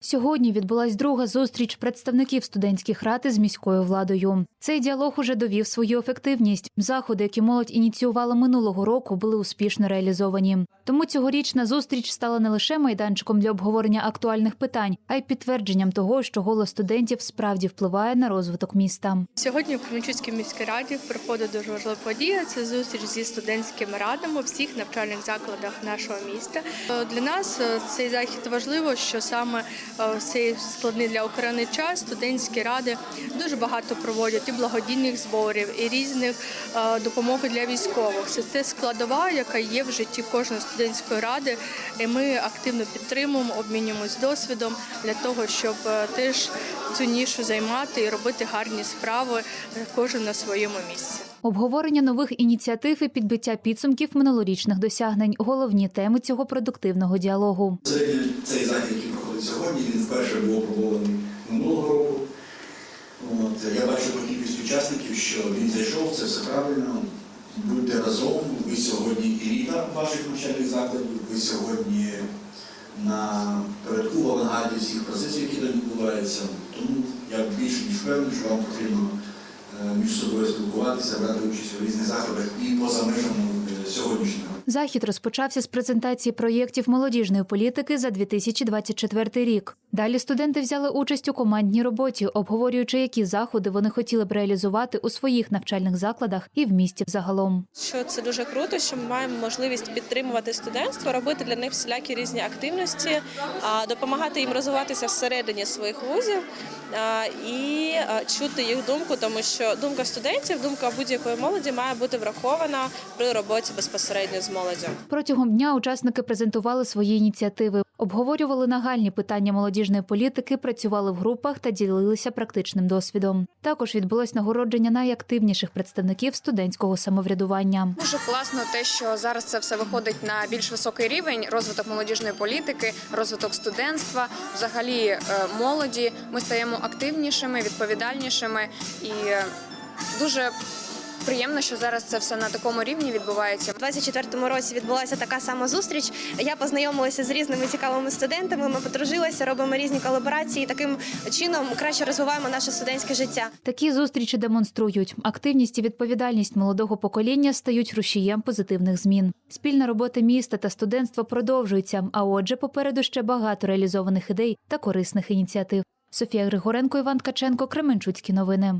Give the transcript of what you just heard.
Сьогодні відбулась друга зустріч представників студентських рад із міською владою. Цей діалог уже довів свою ефективність. Заходи, які молодь ініціювала минулого року, були успішно реалізовані. Тому цьогорічна зустріч стала не лише майданчиком для обговорення актуальних питань, а й підтвердженням того, що голос студентів справді впливає на розвиток міста. Сьогодні в Кременчуцькій міській раді проходить дуже важлива подія. Це зустріч зі студентськими радами у всіх навчальних закладах нашого міста. Для нас е, цей захід важливо, що саме в цей складний для України час студентські ради дуже багато проводять і благодійних зборів, і різних е, допомоги для військових. Це це складова, яка є в житті кожної студентської ради. І ми активно підтримуємо, обмінюємось досвідом для того, щоб е, теж цю нішу займати і робити гарні справи е, кожен на своєму місці. Обговорення нових ініціатив і підбиття підсумків минулорічних досягнень головні теми цього продуктивного діалогу. Цей захід, який сьогодні, він вперше був опробований минулого року. От, я бачу по кількості учасників, що він зайшов, це все правильно. Будьте разом, ви сьогодні еліта ваших навчальних закладів, ви сьогодні на передку в авангарді всіх процесів, які там відбуваються. Тому я більше ніж впевнений, що вам потрібно е, між собою спілкуватися, брати участь у різних заходах і поза межами сьогоднішнього. Захід розпочався з презентації проєктів молодіжної політики за 2024 рік. Далі студенти взяли участь у командній роботі, обговорюючи, які заходи вони хотіли б реалізувати у своїх навчальних закладах і в місті взагалом. що це дуже круто, що ми маємо можливість підтримувати студентство, робити для них всілякі різні активності, а, допомагати їм розвиватися всередині своїх вузів і чути їх думку, тому що думка студентів, думка будь-якої молоді має бути врахована при роботі безпосередньо з молоддю. Протягом дня учасники презентували свої ініціативи, обговорювали нагальні питання молодіжної політики, працювали в групах та ділилися практичним досвідом. Також відбулось нагородження найактивніших представників студентського самоврядування. Дуже класно те, що зараз це все виходить на більш високий рівень розвиток молодіжної політики, розвиток студентства, взагалі е, молоді. Ми стаємо активнішими, відповідальнішими і е, дуже приємно, що зараз це все на такому рівні відбувається. У 24-му році відбулася така сама зустріч. Я познайомилася з різними цікавими студентами. Ми подружилися, робимо різні колаборації. Таким чином краще розвиваємо наше студентське життя. Такі зустрічі демонструють активність і відповідальність молодого покоління стають рушієм позитивних змін. Спільна робота міста та студентства продовжується. А отже, попереду ще багато реалізованих ідей та корисних ініціатив. Софія Григоренко, Іван Ткаченко, Кременчуцькі новини.